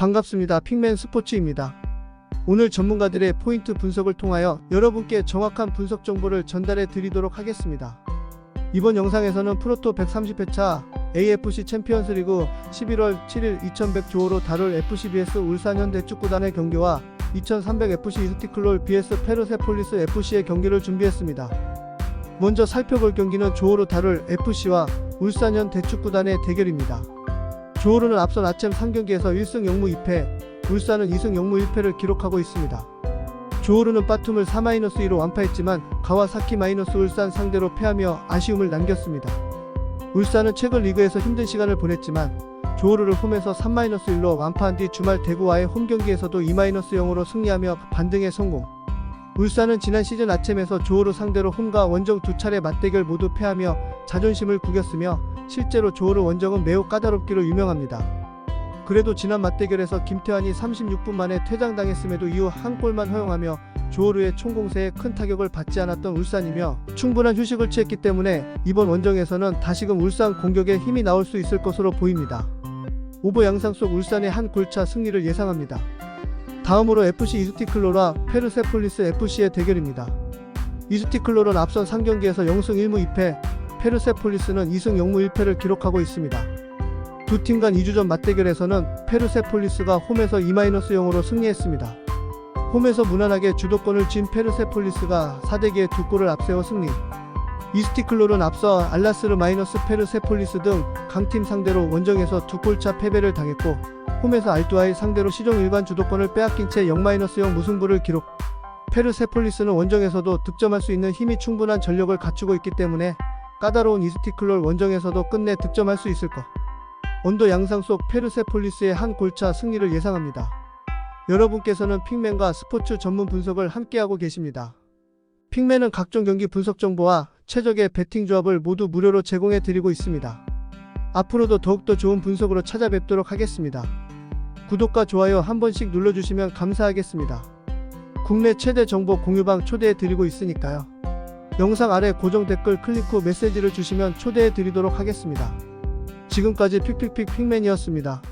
반갑습니다. 핑맨 스포츠입니다. 오늘 전문가들의 포인트 분석을 통하여 여러분께 정확한 분석 정보를 전달해 드리도록 하겠습니다. 이번 영상에서는 프로토 130회차 AFC 챔피언스 리그 11월 7일 2100 조호로 다룰 FCBS 울산 현대 축구단의 경기와 2300FC 이스티클롤 BS 페르세폴리스 FC의 경기를 준비했습니다. 먼저 살펴볼 경기는 조호로 다룰 FC와 울산현 대축구단의 대결입니다. 조호르는 앞선 아침 3경기에서 1승 0무 2패, 울산은 2승 0무 1패를 기록하고 있습니다. 조호르는 바툼을 4-2로 완파했지만 가와사키 마이너스 울산 상대로 패하며 아쉬움을 남겼습니다. 울산은 최근 리그에서 힘든 시간을 보냈지만 조호르를 홈에서 3-1로 완파한 뒤 주말 대구와의 홈 경기에서도 2-0으로 승리하며 반등에 성공. 울산은 지난 시즌 아침에서 조호르 상대로 홈과 원정 두 차례 맞대결 모두 패하며 자존심을 구겼으며 실제로 조호르 원정은 매우 까다롭기로 유명합니다. 그래도 지난 맞대결에서 김태환이 36분 만에 퇴장당했음에도 이후 한 골만 허용하며 조호르의 총공세에 큰 타격을 받지 않았던 울산이며 충분한 휴식을 취했기 때문에 이번 원정에서는 다시금 울산 공격에 힘이 나올 수 있을 것으로 보입니다. 오버 양상 속 울산의 한 골차 승리를 예상합니다. 다음으로 FC 이스티클로라 페르세폴리스 FC의 대결입니다. 이스티클로는 앞선 3경기에서 0승 1무 2패, 페르세폴리스는 2승 0무 1패를 기록하고 있습니다. 두 팀 간 2주 전 맞대결에서는 페르세폴리스가 홈에서 2-0으로 승리했습니다. 홈에서 무난하게 주도권을 쥔 페르세폴리스가 4대2의 두 골을 앞세워 승리. 이스티클롤은 앞서 알라스르 마이너스 페르세폴리스 등 강팀 상대로 원정에서 두 골차 패배를 당했고 홈에서 알투아이 상대로 시종 일반 주도권을 빼앗긴 채 0-0 무승부를 기록. 페르세폴리스는 원정에서도 득점할 수 있는 힘이 충분한 전력을 갖추고 있기 때문에 까다로운 이스티클롤 원정에서도 끝내 득점할 수 있을 것. 언더 양상 속 페르세폴리스의 한 골차 승리를 예상합니다. 여러분께서는 핑맨과 스포츠 전문 분석을 함께하고 계십니다. 핑맨은 각종 경기 분석 정보와 최적의 배팅 조합을 모두 무료로 제공해 드리고 있습니다. 앞으로도 더욱더 좋은 분석으로 찾아뵙도록 하겠습니다. 구독과 좋아요 한 번씩 눌러주시면 감사하겠습니다. 국내 최대 정보 공유방 초대해 드리고 있으니까요. 영상 아래 고정 댓글 클릭 후 메시지를 주시면 초대해 드리도록 하겠습니다. 지금까지 픽픽픽 픽맨이었습니다.